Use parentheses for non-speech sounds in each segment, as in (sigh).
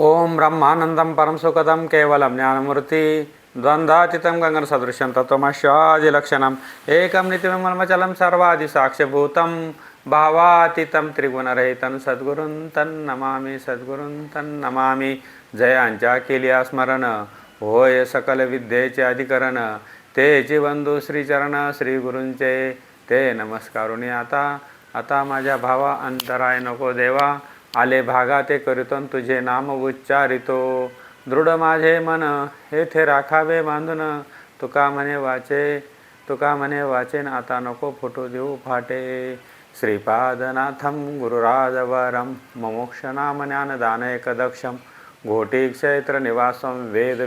ओम ब्रह्मानंदं परम सुखदं केवलं ज्ञानमूर्ति द्वन्द्वातीतं गगनसदृशं तत्त्वमश्वादिलक्षणम् एकं नित्यमचलं सर्वादिसाक्ष्यभूतं भावातीतं त्रिगुणरहितं सद्गुरुं तन्नमामि सद्गुरुं तन्नमामि। जयांच्या केल्या स्मरण होय सकल विद्येचे अधिकरण। तेची बंधू श्रीचरण श्रीगुरूंचे। ते नमस्कारुणी आता आता माझ्या भावा अंतराय नको देवा। आले भागा ते करीतून तुझे नाम उच्चारितो। दृढ माझे मन हेथे राखावे बांधून। तुका म्हणे वाचे तुका म्हणे वाचेन आता नको फोटो देऊ फाटे। श्रीपादनाथम गुरुराजवरम ममोक्षनाम ज्ञानदान एकदक्षम घोटी क्षेत्र निवासम वेद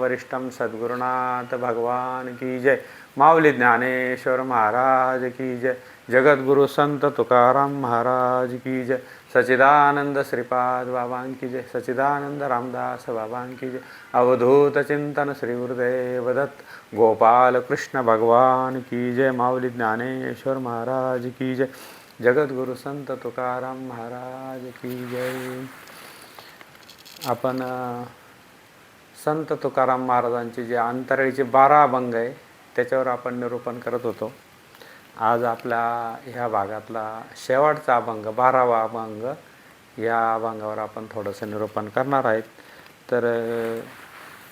वरिष्ठम सद्गुरुनाथ भगवान की जय। माऊली ज्ञानेश्वर महाराज की जय। जगद्गुरु संत तुकाराम महाराज की जय। सचिदानंद श्रीपाद बाबांकी जय सचिदानंद रामदास बाबांकी जय। अवधूत चिंतन श्री दत्त गोपाल कृष्ण भगवान की जय माऊली ज्ञानेश्वर महाराज की जय। जगद्गुरु संत तुकाराम महाराज की जय। आपण संत तुकाराम महाराजांची जे अंतराळीचे बारा अभंग आहे त्याच्यावर आपण निरूपण करत होतो. आज आपल्या ह्या भागातला शेवटचा अभंग बारावा अभंग या अभंगावर आपण थोडंसं निरूपण करणार आहेत. तर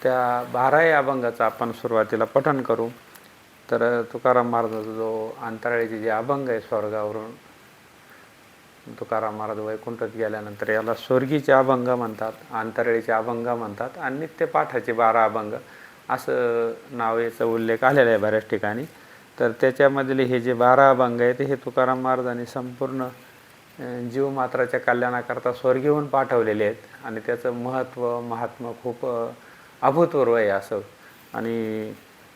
त्या बाराही अभंगाचं आपण सुरुवातीला पठण करू. तर तुकाराम महाराजाचा जो अंतराळीचे जे अभंग आहे स्वर्गावरून तुकाराम महाराज वैकुंठत गेल्यानंतर याला स्वर्गीचे अभंग म्हणतात अंतराळीचे अभंग म्हणतात आणि नित्यपाठाचे बारा अभंग. असं नाव याचा उल्लेख आलेला आहे बऱ्याच ठिकाणी. तर त्याच्यामधले हे जे बारा अभंग आहेत हे तुकाराम महाराजांनी संपूर्ण जीवमात्राच्या कल्याणाकरता स्वर्गीहून पाठवलेले आहेत. आणि त्याचं महत्त्व महात्म खूप अभूतपूर्व आहे असं. आणि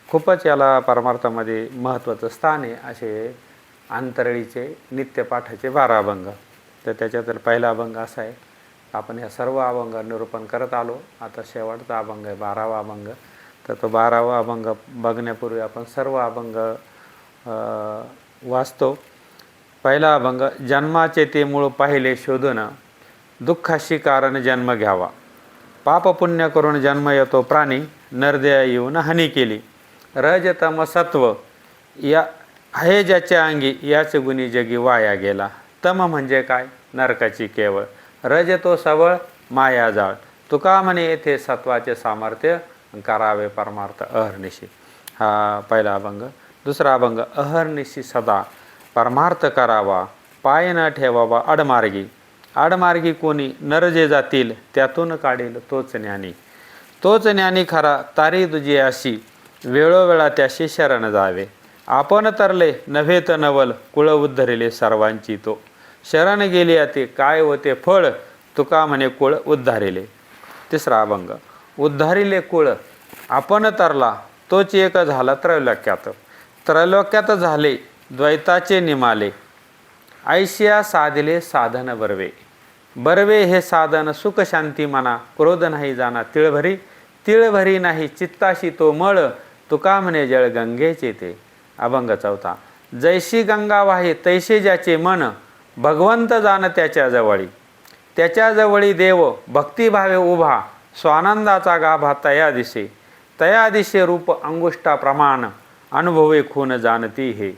खूपच याला परमार्थामध्ये महत्त्वाचं स्थान आहे असे अंतरळीचे नित्यपाठाचे बारा अभंग. तर त्याच्यातील पहिला अभंग असा आहे आपण ह्या सर्व अभंग निरूपण करत आलो. आता शेवटचा अभंग आहे बारावा अभंग. तर तो बारावा अभंग बघण्यापूर्वी आपण सर्व अभंग वाचतो. पहिला अभंग जन्माचे ते मूळ पाहिले शोधून दुःखाशी कारण जन्म घ्यावा. पाप पुण्य करून जन्म येतो प्राणी नरदया येऊन हानी केली. रजतम सत्व या आहे ज्याच्या अंगी याच गुणी जगी वाया गेला. तम म्हणजे काय? नरकाची केवळ. रज तो माया जाळ. तुका म्हणे येथे सत्वाचे सामर्थ्य करावे परमार्थ अहर्निशी. हा पहिला अभंग. दुसरा अभंग अहर्निशी सदा परमार्थ करावा पाय न ठेवावा अडमार्गी आडमार्गी कोणी नर जे जातील त्यातून काढील तोच ज्ञानी. तोच ज्ञानी खरा तारी तुझी अशी वेळोवेळा त्याशी शरण जावे. आपण तरले नव्हे तर नवल कुळ उद्धरिले सर्वांची तो. शरण गेली ते काय होते फळ तुका म्हणे कुळ उद्धारिले. तिसरा अभंग उद्धारिले कुळ आपण तरला तोच एक झाला त्रैलोक्यात. त्रैलोक्यात झाले द्वैताचे निमाले. ऐशिया साधले साधन बरवे. बरवे हे साधन सुख शांती मना क्रोध नाही जाना तिळभरी. तिळभरी नाही चित्ताशी तो मळ तुका म्हणे जळ गंगेचे ते. अभंग चौथा. जैशी गंगा वाहे तैसे ज्याचे मन भगवंत जाण त्याच्याजवळी त्याच्याजवळी देव भक्तिभावे उभा स्वानंदाचा गाभा तया दिसे तया दिशे रूप अंगुष्टा प्रमाण अनुभवे खून जाणती हे.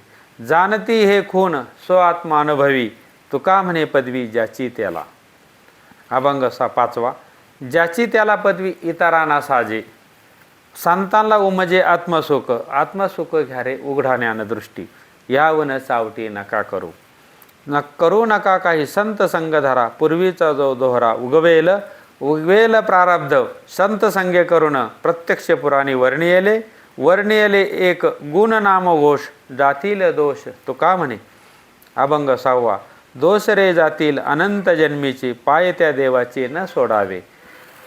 जाणती हे खून सो आत्मा अनुभवी तुका म्हणे पदवी ज्याची त्याला. अभंग असा पाचवा. ज्याची त्याला पदवी इतरांना साजे. संतांना उमजे आत्मसुख. आत्मसुख घ्या रे उघडा ज्ञानदृष्टी यावन चावटी नका करू. न करू नका काही संत संग धरा पूर्वीचा जो दोहरा उगवेल उगवेल प्रारब्ध. संत संगे करून प्रत्यक्ष पुराणी वर्णियेले. वर्णियले एक गुण नाम घोष जातील दोष. तुका म्हणे? अभंग सहावा. दोष रे जातील अनंत जन्मीची पाय त्या देवाचे न सोडावे.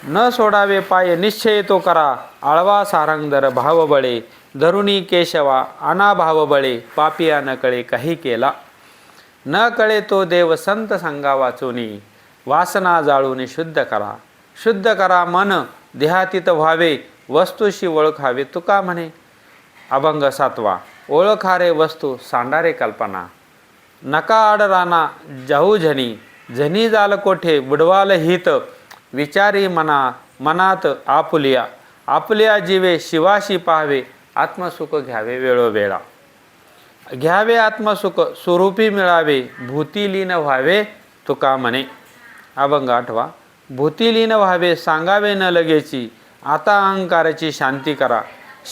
न सोडावे पाय निश्चय तो करा. आळवा सारंगधर भावबळे धरुणी केशवा अनाभावबळे पापिया न कळे काही केला. न कळे तो देव संत संगा वाचुनी वासना जाळून शुद्ध करा. शुद्ध करा मन देहातीत व्हावे. वस्तूशी ओळखावे तुका म्हणे. अभंग सातवा ओळखारे वस्तू सांडारे कल्पना. नका आड राना जाऊ झनी. झनी जाल कोठे बुडवाल हित. विचारी मना मनात आपुलिया. आपुलिया जीवे शिवाशी पाहावे. आत्मसुख घ्यावे वेळोवेळा. घ्यावे आत्मसुख स्वरूपी मिळावे. भूतीलीन व्हावे तुका म्हणे. अभंग आठवा भूतिलीन व्हावे सांगावे न लगेची. आता अहंकाराची शांती करा.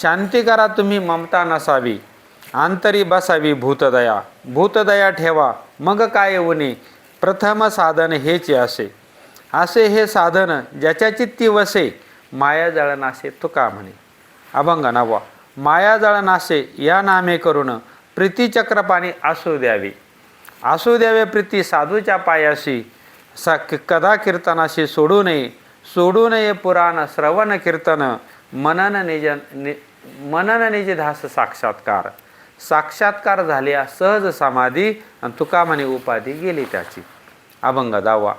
शांती करा तुम्ही ममता नसावी. आंतरी बसावी भूतदया. भूतदया ठेवा. मग काय उणे प्रथम साधन हेच असे. असे हे साधन ज्याच्या चित्ती वसे माया जळनासे तुका म्हणे? अभंग नवा माया जळनासे या नामे करून प्रीतीचक्रपाणी असू द्यावी. असू द्यावे प्रीती साधूच्या पायाशी सा कदा कीर्तनाशी सोडू नये. सोडू नये पुराण श्रवण कीर्तन मनन निज नि मनन निज धास साक्षात्कार. साक्षात्कार झाल्या सहज समाधी आणि तुकामाने उपाधी गेली त्याची. अभंग दावा.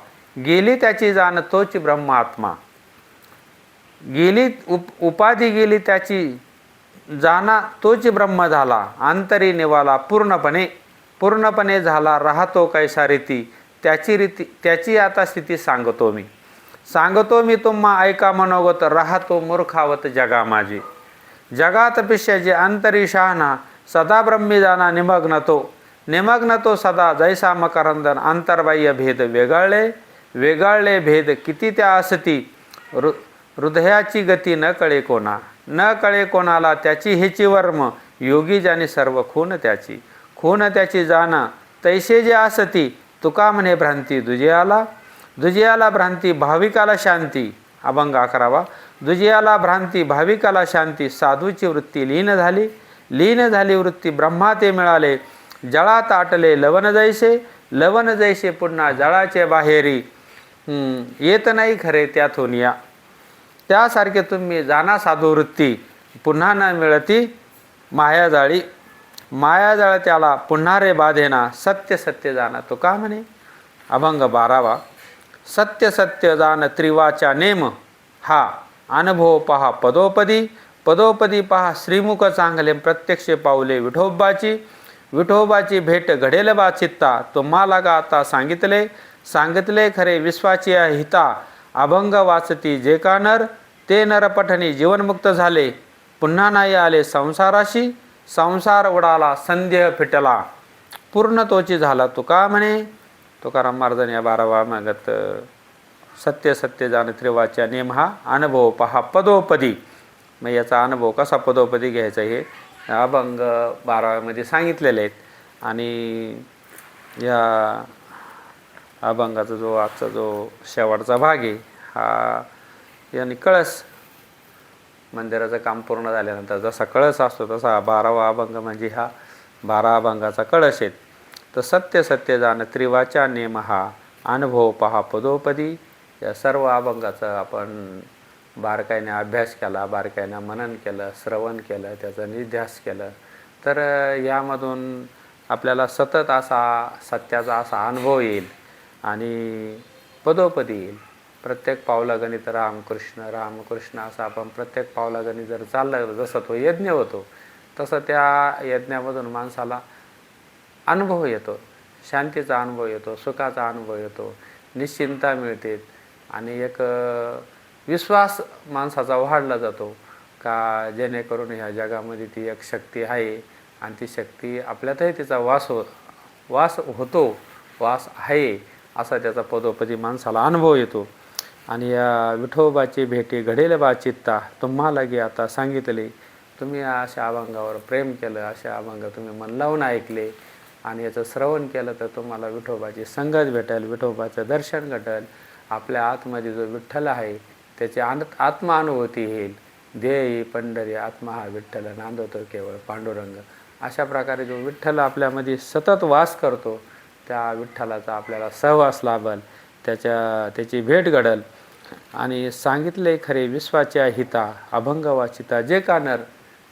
गेली त्याची जाण तोच ब्रह्मात्मा. गेली उप उपाधी गेली त्याची जाणा तोच ब्रह्म झाला. आंतरी निवाला पूर्णपणे. पूर्णपणे झाला राहतो कैसा रीती? त्याची रीती त्याची आता स्थिती सांगतो मी. सांगतो मी तुम्हा ऐका मनोगत राहतो मूर्खावत जगा माझी. जगात पिश्याची अंतरी शहाणा सदा ब्रह्मीदाना निमग्न तो. निमग्न तो सदा जैसा मकरंदन अंतर्बाह्य भेद वेगळले. वेगळले भेद किती त्या असती हृ हृदयाची गती न कळे कोणा. न कळे कोणाला त्याची हेची वर्म योगी ज्याने सर्व खून त्याची. खून त्याची जाणा तैसे जे असती तुका म्हणे भ्रांती दुजयाला द्विजयाला भ्रांती भाविकाला शांती. अभंग अकरावा. द्विजयाला भ्रांती भाविकाला शांती. साधूची वृत्ती लीन झाली. लीन झाली वृत्ती ब्रह्मा ते मिळाले. जळात आटले लवण जैसे. लवण जैसे पुन्हा जळाचे बाहेरी. येत नाही खरे त्यातून या त्यासारखे तुम्ही जाना साधू वृत्ती. पुन्हा न मिळती मायाजाळी मायाजाळ त्याला पुन्हा रे बाधेना. सत्य सत्य जाणा तो का म्हणे? अभंग बारावा. सत्य सत्य जाण त्रिवाचा नेम. हा अनुभव पहा पदोपदी. पदोपदी पहा श्रीमुख चांगले प्रत्यक्ष पावले विठोबाची. विठोबाची भेट घडेल बा चित्ता. तुम्हाला गा आता सांगितले? सांगितले खरे विश्वाची हिता. अभंग वाचती जे का नर? ते नरपठणी जीवनमुक्त झाले. पुन्हा नाही आले संसाराशी? संसार उडाला संदेह फिटला. पूर्ण तोची झाला तुका म्हणे? तुकाराम महाराजांनी या बारावा मागत सत्य सत्य जाण त्रिवाच्या नेम हा अनुभव पहा पदोपदी. मग याचा अनुभव कसा पदोपदी घ्यायचा हे अभंग बाराव्यामध्ये सांगितलेले आहेत. आणि या अभंगाचा जो आजचा जो शेवटचा भाग आहे हा याने कळस मंदिराचं काम पूर्ण झाल्यानंतर जसा कळस असतो तसा बारावा अभंग म्हणजे हा बारा अभंगाचा कळस आहेत तर सत्य सत्य जाण त्रिवाचा नेम हा. अनुभव पहा पदोपदी. या सर्व अभंगाचा आपण बारकाईने अभ्यास केला बारकाईने मनन केलं श्रवण केलं त्याचा निध्यास केलं. तर यामधून आपल्याला सतत असा सत्याचा असा अनुभव येईल आणि पदोपदी येईल. प्रत्येक पावलागणित रामकृष्ण रामकृष्ण असं आपण प्रत्येक पावलागणित जर चाललं जसं तो यज्ञ होतो तसं त्या यज्ञामधून माणसाला अनुभव येतो. शांतीचा अनुभव येतो सुखाचा अनुभव येतो निश्चिंता मिळते आणि एक विश्वास माणसाचा वाढला जातो का जेणेकरून ह्या जगामध्ये ती एक शक्ती आहे आणि ती शक्ती आपल्यातही तिचा वास हो वास होतो वास आहे असा त्याचा पदोपदी माणसाला अनुभव येतो. आणि या विठोबाची भेटी घडेल बा चित्ता तुम्हाला गे आता सांगितले तुम्ही अशा अभंगावर प्रेम केलं अशा अभंग तुम्ही मन लावून ऐकले आणि याचं श्रवण केलं तर तुम्हाला विठोबाची संगत भेटेल विठोबाचं दर्शन घटेल. आपल्या आतमध्ये जो विठ्ठल आहे त्याची आन आत्मानुभूती येईल. देही पंढरी आत्मा हा विठ्ठल नांदवतो केवळ पांडुरंग. अशा प्रकारे जो विठ्ठल आपल्यामध्ये सतत वास करतो त्या विठ्ठलाचा आपल्याला सहवास लाभल त्याच्या त्याची भेट घडल. आणि सांगितले खरे विश्वाच्या हिता अभंग वाचिता जे कानर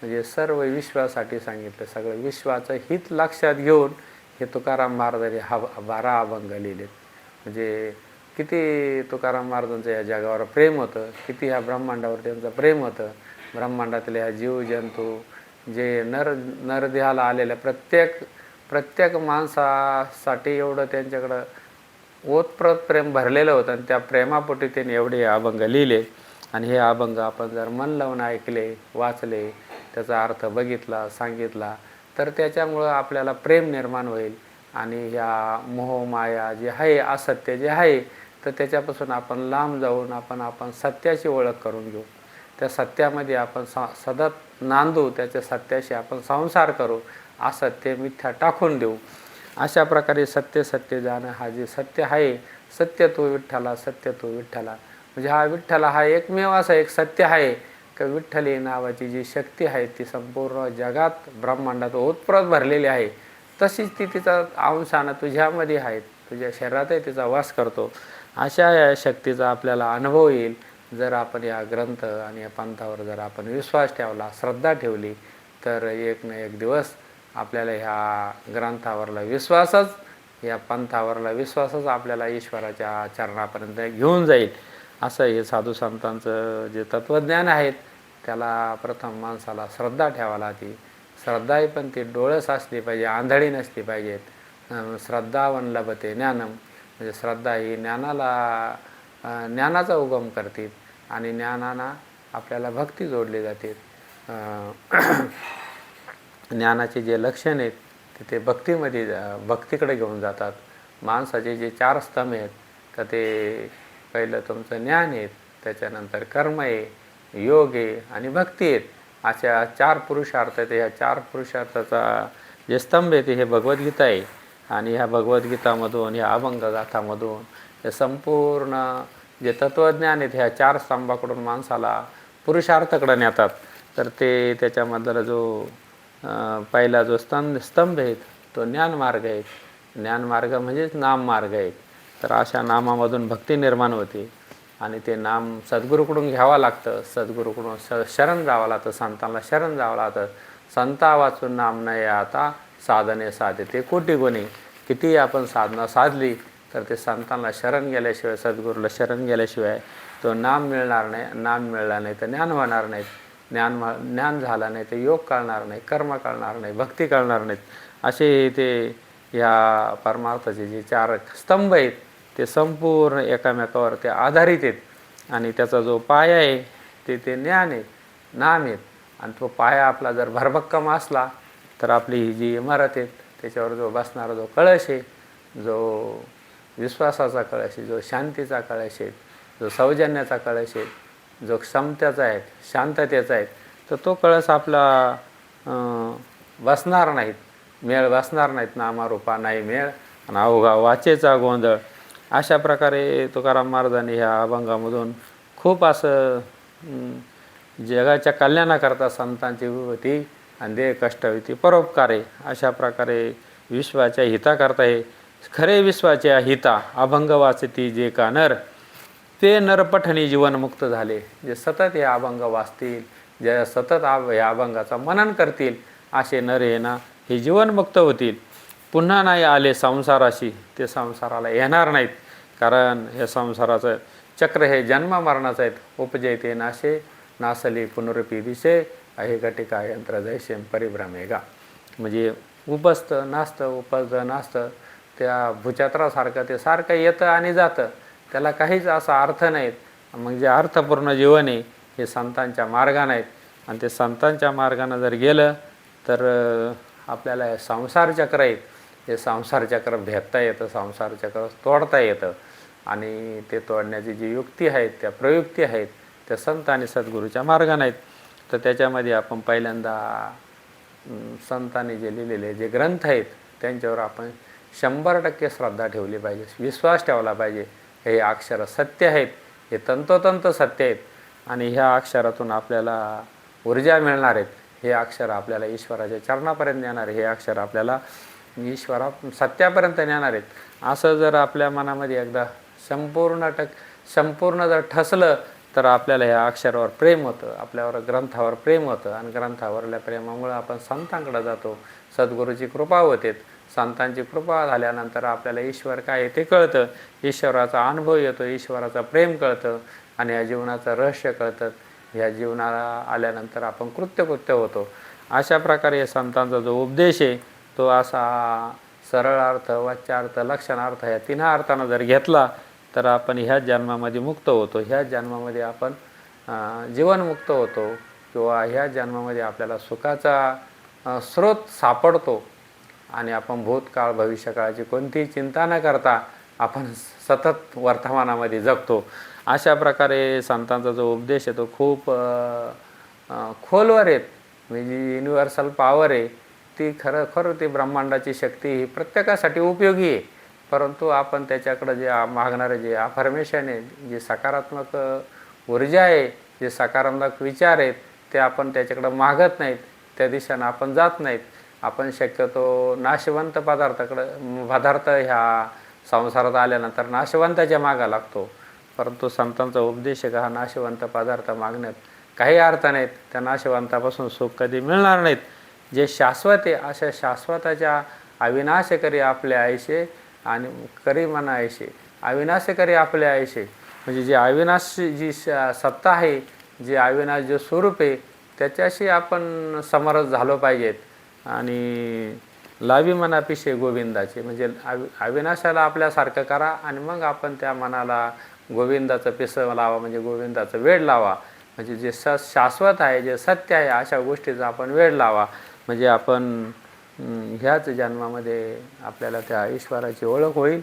म्हणजे सर्व विश्वासाठी सांगितलं सगळं विश्वाचं हित लक्षात घेऊन हे तुकाराम महाराजांनी हा बारा अभंग लिहिलेत. म्हणजे किती तुकाराम महाराजांचं या जगावर प्रेम होतं किती ह्या ब्रह्मांडावर त्यांचं प्रेम होतं. ब्रह्मांडातल्या जीव जंतू जे नर नरदेहाला आलेल्या प्रत्येक प्रत्येक माणसासाठी एवढं त्यांच्याकडं ओतप्रत प्रेम भरलेलं होतं आणि त्या प्रेमापोटी त्यांनी एवढे अभंग लिहिले. आणि हे अभंग आपण जर मन लावून ऐकले वाचले त्याचा अर्थ बघितला सांगितला तर त्याच्यामुळं आपल्याला प्रेम निर्माण होईल आणि ह्या मोहमाया जे आहे असत्य जे आहे तर त्याच्यापासून आपण लांब जाऊन आपण आपण सत्याची ओळख करून घेऊ. त्या सत्यामध्ये आपण सा सतत नांदू त्याच्या सत्याशी आपण संसार करू असत्य मिथ्या टाकून देऊ. अशा प्रकारे सत्य सत्य जाणं हा जे सत्य आहे सत्य तो विठ्ठला सत्य तो विठ्ठला. म्हणजे हा विठ्ठला हा एकमेव असा एक सत्य आहे का विठ्ठली नावाची जी शक्ती आहे ती संपूर्ण जगात ब्रह्मांडात ओतप्रत भरलेली आहे. तशीच ती तिचा अंशानं तुझ्यामध्ये आहे. तुझ्या शरीरातही तिचा वास करतो. अशा या शक्तीचा आपल्याला अनुभव येईल. जर आपण या ग्रंथ आणि या पंथावर जर आपण विश्वास ठेवला श्रद्धा ठेवली तर एक ना एक दिवस आपल्याला ह्या ग्रंथावरला विश्वासच या पंथावरला विश्वासच आपल्याला ईश्वराच्या चरणापर्यंत घेऊन जाईल. असं हे साधू संतांचं जे तत्त्वज्ञान आहेत त्याला प्रथम माणसाला श्रद्धा ठेवा लागते श्रद्धा आहे पण ती डोळस असली पाहिजे आंधळी नसली पाहिजेत अं, श्रद्धावन लभते ज्ञानम. म्हणजे श्रद्धा ही ज्ञानाला ज्ञानाचा उगम करते आणि ज्ञानाना आपल्याला भक्ती जोडली जाते. (clears throat) ज्ञानाचे जे लक्षण आहेत ते ते भक्तीमध्ये भक्तीकडे घेऊन जातात. माणसाचे जे चार स्तंभ आहेत तर ते पहिलं तुमचं ज्ञान आहे त्याच्यानंतर कर्म आहे योग आहे आणि भक्ती आहेत. अशा चार पुरुषार्थ आहेत. ह्या चार पुरुषार्थाचा जे स्तंभ आहे ते हे भगवद्गीता आहे. आणि ह्या भगवद्गीतामधून ह्या अभंग गाथामधून हे संपूर्ण जे तत्त्वज्ञान आहेत ह्या चार स्तंभाकडून माणसाला पुरुषार्थकडे नेतात. तर ते त्याच्यामधला जो पहिला जो स्तंभ स्तंभ आहेत तो ज्ञानमार्ग आहे ज्ञानमार्ग म्हणजेच नाममार्ग आहे तर अशा नामामधून भक्ती निर्माण होते. आणि ते नाम सद्गुरूकडून घ्यावं लागतं. सद्गुरूकडून श शरण जावं लागतं. संतांना शरण जावं लागतं. संता वाचून नाम नाही आता साधने साधे. ते कोटी गुणी. कितीही आपण साधना साधली तर ते संतांना शरण गेल्याशिवाय सद्गुरूला शरण गेल्याशिवाय तो नाम मिळणार नाही नाम मिळला नाही तर ज्ञान होणार नाहीत ज्ञान मा- ज्ञान झालं नाही तर योग कळणार नाही कर्म कळणार नाही भक्ती कळणार नाहीत. असे ते या परमार्थाचे जे चार स्तंभ आहेत ते संपूर्ण एकामेकावर ते आधारित आहेत. आणि त्याचा जो पाया आहे ते ते ज्ञान आहे नाम आहेत. आणि तो पाया आपला जर भरभक्कम असला तर आपली ही जी इमारत आहे त्याच्यावर जो बसणारा जो कळश आहे जो विश्वासाचा कळश आहे जो शांतीचा कळश आहे जो सौजन्याचा कळश आहे जो क्षमतेचा आहे शांततेचा आहे तर तो कळस आपला बसणार नाहीत. मेळ बसणार नाहीत नामारूपा नाही मेळ. आणि अवघा वाचेचा गोंधळ. अशा प्रकारे तुकाराम महाराजांनी ह्या अभंगामधून खूप असं जगाच्या कल्याणाकरता संतांची होती आणि देह कष्ट होती परोपकारे अशा प्रकारे विश्वाच्या हिताकरता हे खरे विश्वाच्या हिता अभंग वाचती जे का नर ते नरपठणी जीवनमुक्त झाले. जे सतत हे अभंग वाचतील जे सतत आ या अभंगाचा मनन करतील असे नर हे ना हे जीवनमुक्त होतील. पुन्हा नाही आले संसाराशी ते संसाराला येणार नाहीत. कारण हे संसाराचं चक्र हे जन्म मरणाचं आहेत. उपजयते नाशे नासली पुनरुपी दिसे आहे घटिका यंत्र जैसेम परिभ्रमेगा. म्हणजे उपसतं नाचतं उपजतं नाचतं त्या भूचत्रासारखं ते सारखं येतं आणि जातं. त्याला काहीच असा अर्थ नाहीत. मग जे अर्थपूर्ण जीवन आहे हे संतांच्या मार्गाने आहेत. आणि ते संतांच्या मार्गानं जर गेलं तर आपल्याला संसार चक्र आहेत. हे संसार चक्र भेदता येतं संसार चक्र तोडता येतं. आणि ते तोडण्याची जी युक्ती आहेत त्या प्रयुक्ती आहेत त्या संत आणि सद्गुरूच्या मार्गाने आहेत. तर त्याच्यामध्ये आपण पहिल्यांदा संतांनी जे लिहिलेले जे ग्रंथ आहेत त्यांच्यावर आपण शंभर टक्के श्रद्धा ठेवली पाहिजे विश्वास ठेवला पाहिजे. हे अक्षर सत्य आहेत हे तंतोतंत सत्य आहेत. आणि ह्या अक्षरातून आपल्याला ऊर्जा मिळणार आहेत. हे अक्षर आपल्याला ईश्वराच्या चरणापर्यंत नेणार हे अक्षर आपल्याला ईश्वरा सत्यापर्यंत नेणार आहेत. असं जर आपल्या मनामध्ये एकदा संपूर्ण टक संपूर्ण जर ठसलं तर आपल्याला ह्या अक्षरावर प्रेम होतं आपल्यावर ग्रंथावर प्रेम होतं आणि ग्रंथावरल्या प्रेमामुळं आपण संतांकडे जातो. सद्गुरूची कृपा होते. संतांची कृपा झाल्यानंतर आपल्याला ईश्वर काय आहे ते कळतं. ईश्वराचा अनुभव येतो ईश्वराचं प्रेम कळतं आणि या जीवनाचं रहस्य कळतं. ह्या जीवनाला आल्यानंतर आपण कृत्यकृत्य होतो. अशा प्रकारे संतांचा जो उपदेश आहे तो असा सरळ अर्थ वाच्यार्थ लक्षणार्थ या तिन्ही अर्थानं जर घेतला तर आपण ह्याच जन्मामध्ये मुक्त होतो. ह्याच जन्मामध्ये आपण जीवनमुक्त होतो किंवा ह्या जन्मामध्ये आपल्याला सुखाचा स्रोत सापडतो आणि आपण भूतकाळ भविष्यकाळाची कोणतीही चिंता न करता आपण सतत वर्तमानामध्ये जगतो. अशा प्रकारे संतांचा जो उपदेश आहे तो खूप खोलवर आहेत म्हणजे युनिव्हर्सल पॉवर आहे. ती खरं खरं ती ब्रह्मांडाची शक्ती ही प्रत्येकासाठी उपयोगी आहे. परंतु आपण त्याच्याकडं जे मागणारे जे अफर्मेशन आहे जे सकारात्मक ऊर्जा आहे जे सकारात्मक विचार आहेत ते आपण त्याच्याकडं मागत नाहीत. त्या दिशेनं आपण जात नाहीत. आपण शक्यतो नाशवंत पदार्थाकडं पदार्थ ह्या संसारात आल्यानंतर नाशवंताच्या मागा लागतो. परंतु संतांचा उपदेश हा नाशवंत पदार्थ मागण्यात काही अर्थ नाहीत. त्या नाशवंतापासून सुख कधी मिळणार नाहीत. जे शाश्वत आहे अशा शाश्वताच्या अविनाशकरी आपले आयुष्य आणि करी म्हणा आयुष्य. अविनाशकरी आपले आयुष्य. म्हणजे जे अविनाश जी श- सत्ता आहे जे अविनाश जे स्वरूप आहे त्याच्याशी आपण समरस झालो पाहिजेत. आणि लावी मनापिशे गोविंदाचे. म्हणजे अवि अविनाशाला आपल्यासारखं करा आणि मग आपण त्या मनाला गोविंदाचं पिसं लावा म्हणजे गोविंदाचं वेळ लावा. म्हणजे जे स शाश्वत आहे जे सत्य आहे अशा गोष्टीचा आपण वेळ लावा. म्हणजे आपण ह्याच जन्मामध्ये आपल्याला त्या ईश्वराची ओळख होईल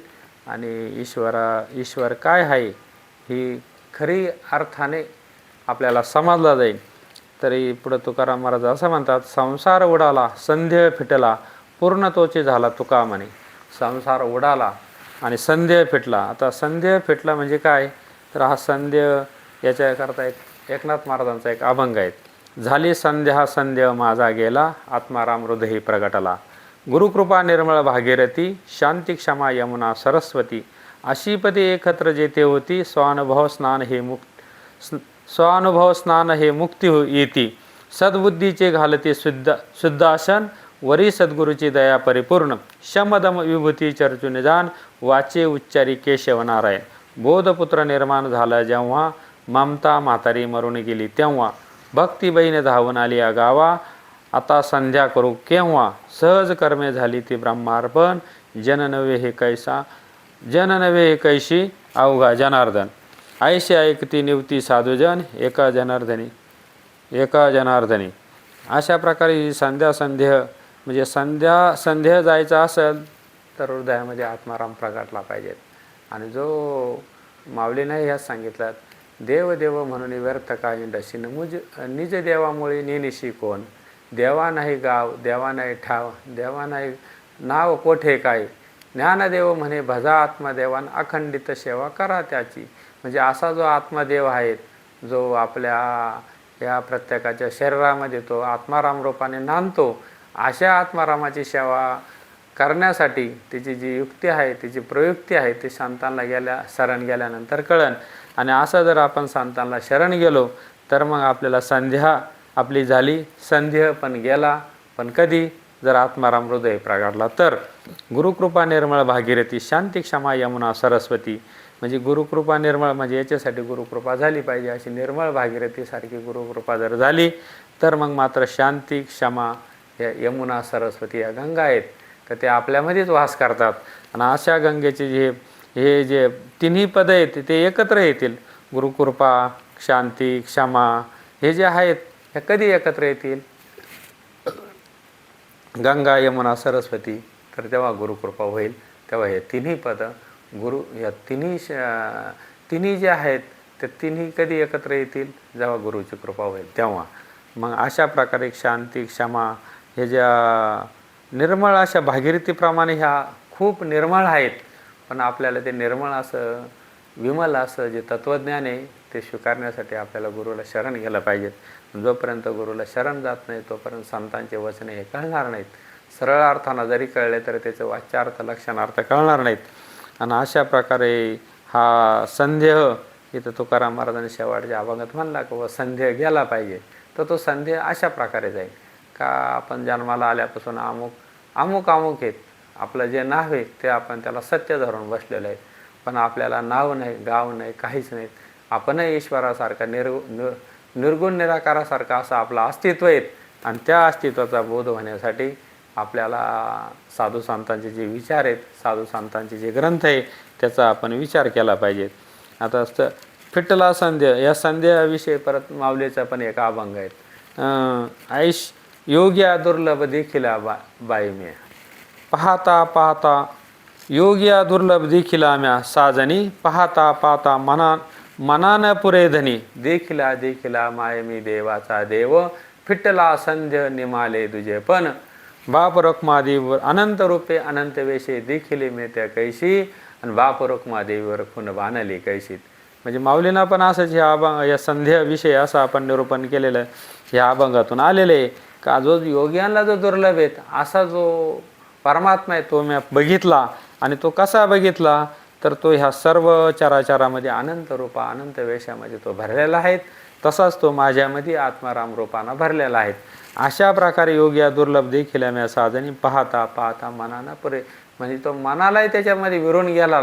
आणि ईश्वरा ईश्वर काय आहे ही खरी अर्थाने आपल्याला समजला जाईल. तरी पुढं तुकाराम महाराज असं म्हणतात संसार उडाला संध्य फिटला पूर्ण तोचे झाला तुका म्हणे. संसार उडाला आणि संध्य फिटला. आता संध्य फिटला म्हणजे काय? तर हा संध्य याच्याकरता एक एकनाथ महाराजांचा एक अभंग आहे. झाली संध्या संध्य माझा गेला आत्माराम हृदयी प्रगटला. गुरुकृपा निर्मळ भागीरथी शांती क्षमा यमुना सरस्वती अशीपती एकत्र जेथे होती स्वानुभव स्नान हे मुक्त स्वानुभव स्नान हे मुक्ती हो येती. सद्बुद्धीचे घालते शुद्ध शुद्धासन वरी सद्गुरूची दया परिपूर्ण. शमदम विभूती चर्चून जाण वाचे उच्चारी केशव नारायण बोधपुत्र निर्माण झाला जेव्हा ममता म्हातारी मरून गेली तेव्हा. भक्तीबाईने धावून आली या गावा. आता संध्या करू केव्हा? सहज कर्मे झाली ती ब्रह्मार्पण. जननवे हे कैसा? जननवे हे कैशी? अवघा जनार्दन. ऐशी ऐकती निवती साधुजन एका जनार्दनी. एका जनार्दनी. अशा प्रकारे ही संध्या संध्या म्हणजे संध्या संध्या जायचा असेल तर हृदयामध्ये आत्माराम प्रगटला पाहिजेत. आणि जो माऊलीने ह्याच सांगितलं देव देव म्हणून व्यर्थ काही डशी मुज निज देवामुळे नेनिशी कोण? देवा नाही गाव देवा नाही ठाव देवा नाही नाव कोठे काय? ज्ञानदेव म्हणे भजा आत्मदेवान अखंडित सेवा करा त्याची. म्हणजे असा जो आत्मदेव आहे जो आपल्या या प्रत्येकाच्या शरीरामध्ये तो आत्माराम रूपाने नांदतो अशा आत्मारामाची सेवा करण्यासाठी तिची जी युक्ती आहे तिची प्रयुक्ती आहे ती संतांना गेल्या शरण गेल्यानंतर कळन. आणि असं जर आपण संतांना शरण गेलो तर मग आपल्याला संध्या आपली झाली. संध्या पण गेला पण कधी? जर आत्माराम हृदय प्रगाडला तर गुरुकृपा निर्मळ भागीरथी शांती क्षमा यमुना सरस्वती. म्हणजे गुरुकृपा निर्मळ म्हणजे याच्यासाठी गुरुकृपा झाली पाहिजे. अशी निर्मळ भागीरथीसारखी गुरुकृपा जर झाली तर मग मात्र शांती क्षमा या यमुना सरस्वती या गंगा आहेत. तर ते आपल्यामध्येच वास करतात. आणि अशा गंगेचे जे हे जे तिन्ही पदं आहेत ते एकत्र येतील. गुरुकृपा शांती क्षमा हे जे आहेत हे कधी एकत्र येतील? गंगा यमुना सरस्वती तर तेव्हा गुरुकृपा होईल. तेव्हा हे तिन्ही पदं गुरु या तिन्ही श- तिन्ही जे आहेत ते तिन्ही कधी एकत्र येतील? जेव्हा गुरुची कृपा होईल तेव्हा. मग अशा प्रकारे शांती क्षमा हे ज्या निर्मळ अशा भागीरथीप्रमाणे ह्या खूप निर्मळ आहेत. पण आपल्याला ते निर्मळ असं विमल असं जे तत्त्वज्ञान आहे ते स्वीकारण्यासाठी आपल्याला गुरुला शरण गेलं पाहिजेत जोपर्यंत गुरुला शरण जात नाही तोपर्यंत संतांचे वचने हे कळणार नाहीत. सरळ अर्थानं जरी कळले तरी त्याचे वाच्यार्थ लक्षणार्थ कळणार नाहीत. आणि अशा प्रकारे हा संदेह इथं तुकाराम महाराजांनी शेवटच्या अभंगात म्हणला की व संदेह गेला पाहिजे. तर तो संदेह अशा प्रकारे जाईल. का आपण जन्माला आल्यापासून अमुक अमुक अमुक आहेत. आपलं जे नाव आहे ते आपण त्याला सत्य धरून बसलेलं आहे. पण आपल्याला नाव नाही गाव नाही काहीच नाही. आपणही ईश्वरासारखा निर नि- निर्गुण निराकारासारखा असं आपलं अस्तित्व आहे. आणि त्या अस्तित्वाचा बोध होण्यासाठी आपल्याला साधू संतांचे जे विचार आहेत साधू संतांचे जे ग्रंथ आहे त्याचा आपण विचार केला पाहिजे. आता असतं फिटला संध्या या संध्याविषयी परत माऊलीचा पण एक अभंग आहे. आयुष योग्या दुर्लभ देखील बा बाई मी. पाहता पाहता योग्या दुर्लभ देखील आम्या साजनी पाहता पाहता मना मनान पुरे धनी. देखिला देखिला माय मी देवाचा देव फिटला संध्य निमाले तुझे पण. बाप रखमादेवीवर अनंत रूपे अनंत वेशे देखिले मी त्या कैशी आणि बाप रखमादेवीवर खून बांधली कैशीत म्हणजे माऊलींना पण असंच ह्या अभंग या संध्याविषय असं आपण निरूपण केलेलं ह्या अभंगातून आलेलं आहे. का जो योग्यांना जो दुर्लभ आहेत असा जो परमात्मा आहे तो मी बघितला आणि तो कसा बघितला तर तो ह्या सर्व चराचरामध्ये अनंत रूपा अनंत वेशामध्ये तो भरलेला आहे. तसाच तो माझ्यामध्ये आत्माराम रूपानं भरलेला आहे. अशा प्रकारे योग्या दुर्लभ देखील मी साधनी पाहता पाहता मनानं पुरे म्हणजे तो मनालाही त्याच्यामध्ये विरून गेला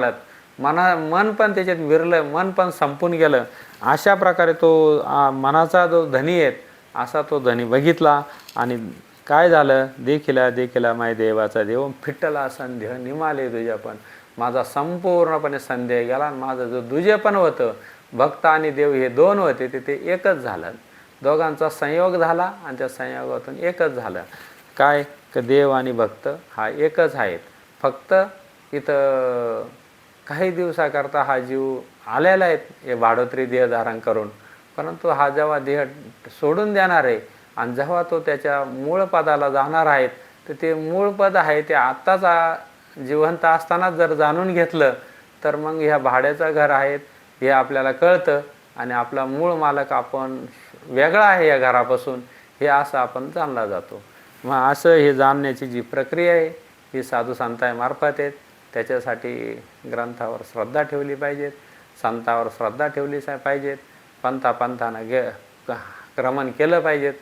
मना मन पण त्याच्यात विरलं मन पण संपून गेलं. अशा प्रकारे तो मनाचा जो धनी आहे असा तो धनी बघितला आणि काय झालं? देखिला देखिला माय देवाचा देव फिटला संध्या निमाले तुझ्या पण. माझा संपूर्णपणे संदेह गेला आणि माझं जो दुजेपण होतं भक्त आणि देव हे दोन होते ते ते एकच झालं. दोघांचा संयोग झाला आणि त्या संयोगातून एकच झालं. काय? का देव आणि भक्त हा एकच आहेत. फक्त इथं काही दिवसाकरता हा जीव आलेला आहे हे भाडोत्री देह धारण करून. परंतु हा जेव्हा देह सोडून देणार आहे आणि जेव्हा तो त्याच्या मूळ पदाला जाणार आहेत तर ते मूळ पद आहे ते आत्ताच जिवंत असतानाच जर जाणून घेतलं तर मग ह्या भाड्याचं घर आहेत हे आपल्याला कळतं आणि आपला मूळ मालक आपण वेगळा आहे या घरापासून हे असं आपण जाणला जातो. मग असं हे जाणण्याची जी प्रक्रिया आहे ही साधू संतांमार्फत आहेत. त्याच्यासाठी ग्रंथावर श्रद्धा ठेवली पाहिजेत संतावर श्रद्धा ठेवली पाहिजेत. पंथा पंथानं गे क्रमण केलं पाहिजेत.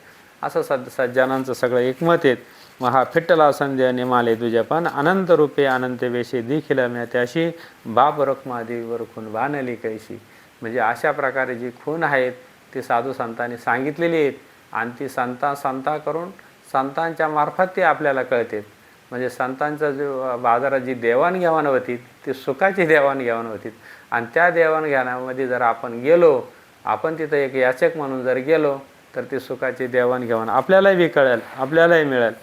असं सद सज्जनांचं सगळं एकमत आहेत. मग हा फिट्टला संध्या निमाले तुझ्या पण अनंत रूपे अनंत वेशी देखील मी त्याशी बाप रखमादेवीवर खून बाणली कैशी. म्हणजे अशा प्रकारे जी खून आहेत ती साधू संतांनी सांगितलेली आहेत आणि ती संता संता करून संतांच्या मार्फत ती आपल्याला कळते. म्हणजे संतांचं जो बाजारात जी देवाणघेवाण होती ती सुखाची देवाणघेवाण होती. आणि त्या देवाणघेवाणामध्ये जर आपण गेलो आपण तिथं एक याचक म्हणून जर गेलो तर ती सुखाची देवाणघेवाण आपल्यालाही कळेल आपल्यालाही मिळेल.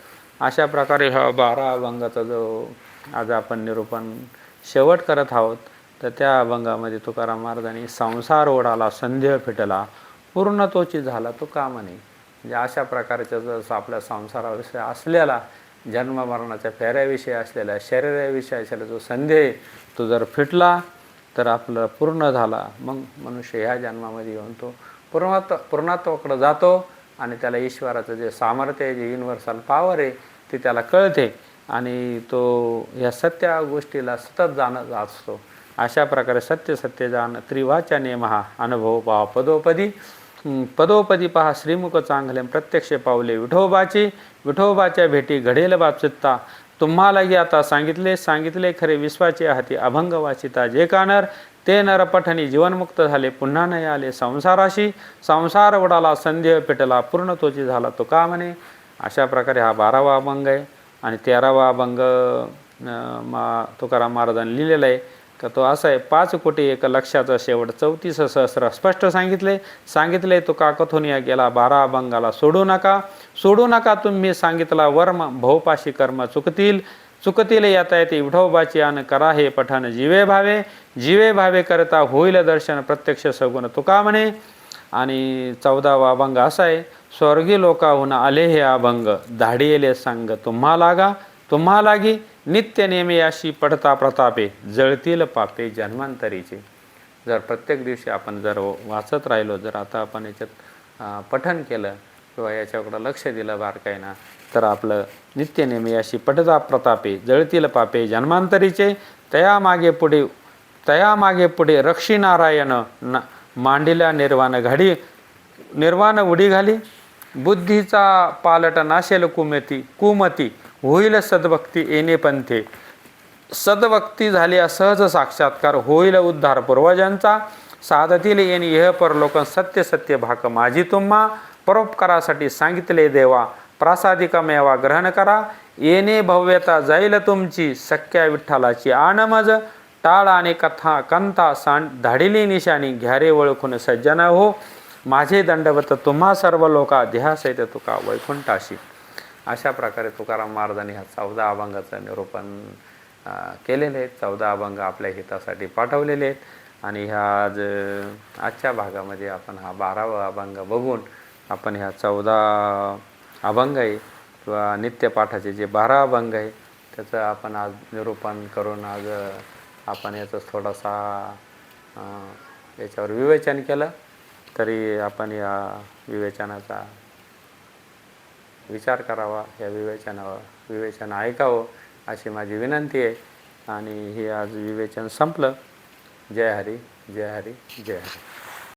अशा प्रकारे हा बारा अभंगाचा जो आज आपण निरूपण शेवट करत आहोत तर त्या अभंगामध्ये तुकाराम महाराजांनी संसार ओढाला संदेह फिटला पूर्ण तोची झाला तो काम नाही. म्हणजे अशा प्रकारच्या जसं आपल्या संसाराविषयी असलेला जन्म मरणाच्या फेऱ्याविषयी असलेला शरीराविषयी असलेला जो संदेह तो जर फिटला तर आपलं पूर्ण झाला. मग मनुष्य ह्या जन्मामध्ये येऊन तो पूर्णत्व पूर्णत्वाकडं जातो आणि त्याला ईश्वराचं जे सामर्थ्य आहे जे युनिव्हर्सल पॉवर आहे ते त्याला कळते. आणि तो या सत्य गोष्टीला सतत जाणत असतो. अशा प्रकारे सत्य सत्य जाण त्रिवाचा नियम हा अनुभव पहा पदोपदी पदोपदी पहा श्रीमुख चांगले प्रत्यक्ष पावले. विठोबाची विठोबाच्या भेटी घडेल बापचित्ता. तुम्हालाही आता सांगितले सांगितले खरे विश्वाचे हाती अभंग वाचिता जे कानर. ते नरपठणी जीवनमुक्त झाले पुन्हा नाही आले. संसाराशी संसार वडाला संदेह पेटला पूर्ण तोची झाला तो का म्हणे? अशा प्रकारे हा बारावा अभंग आहे. आणि तेरावा अभंग मा तुकाराम महाराजांनी लिहिलेला आहे. का तो असा आहे पाच कोटी एक लक्षाचा शेवट चौतीस सहस्र स्पष्ट सांगितले. सांगितले तो काकथोनिया या गेला? बारा अभंगाला सोडू नका. सोडू नका तुम्ही सांगितला वर्म भोपाशी कर्म चुकतील. चुकतील येता येते. विठोबाची आन करा हे पठाण जीवे भावे. जीवे भावे करता होईल दर्शन प्रत्यक्ष सगुण तुका म्हणे. आणि चौदावा अभंग असा आहे स्वर्गी लोकाहून आले हे अभंग. धाडियेले सांग तुम्हा लागा. तुम्हा लागी नित्य नेमे अशी पडता प्रतापे. जळतील पापे जन्मांतरीचे. जर प्रत्येक दिवशी आपण जर वाचत राहिलो जर आता आपण याच्यात पठन पठण केलं किंवा याच्याकडं लक्ष दिलं बारकाईनं तर आपलं नित्यनेमी अशी पटजा प्रतापे जळतील पापे जन्मांतरीचे तया मागे पुढे तया मागे पुढे रक्षी नारायण न मांडिल्या निर्वाण घडी निर्वाण उडी घाली. बुद्धीचा पालट नाशेल कुमती कुमती होईल सद्भक्ती येणे पंथे. सद्भक्ती झाली असहज साक्षात्कार होईल उद्धार पूर्वजांचा. साधतील येणे यह परलोकन सत्य सत्य भाक माझी तुम्हा. परोपकारासाठी सांगितले देवा प्रासादिक मेवा ग्रहण करा. येणे भव्यता जाईल तुमची सख्या विठ्ठलाची आण मज टाळ आणि कथा कंता सांड धाडिली निशाणी घ्यारे ओळखून सज्जन हो. माझे दंडवत तुम्हा सर्व लोका ध्यास तुका वैकुंठाशी. अशा प्रकारे तुकाराम महाराजांनी ह्या चौदा अभंगाचं निरूपण केलेले आहेत. चौदा अभंग आपल्या हितासाठी पाठवलेले आहेत. आणि ह्या आज आजच्या भागामध्ये आपण हा बारावा अभंग बघून आपण ह्या चौदा अभंग आहे किंवा नित्यपाठाचे जे बारा अभंग आहे त्याचं आपण आज निरूपण करून आज आपण याचं थोडासा याच्यावर विवेचन केलं तरी आपण या विवेचनाचा विचार करावा या विवेचनावर विवेचन ऐकावं अशी माझी विनंती आहे. आणि हे आज विवेचन संपलं. जय हरी जय हरी जय हरी.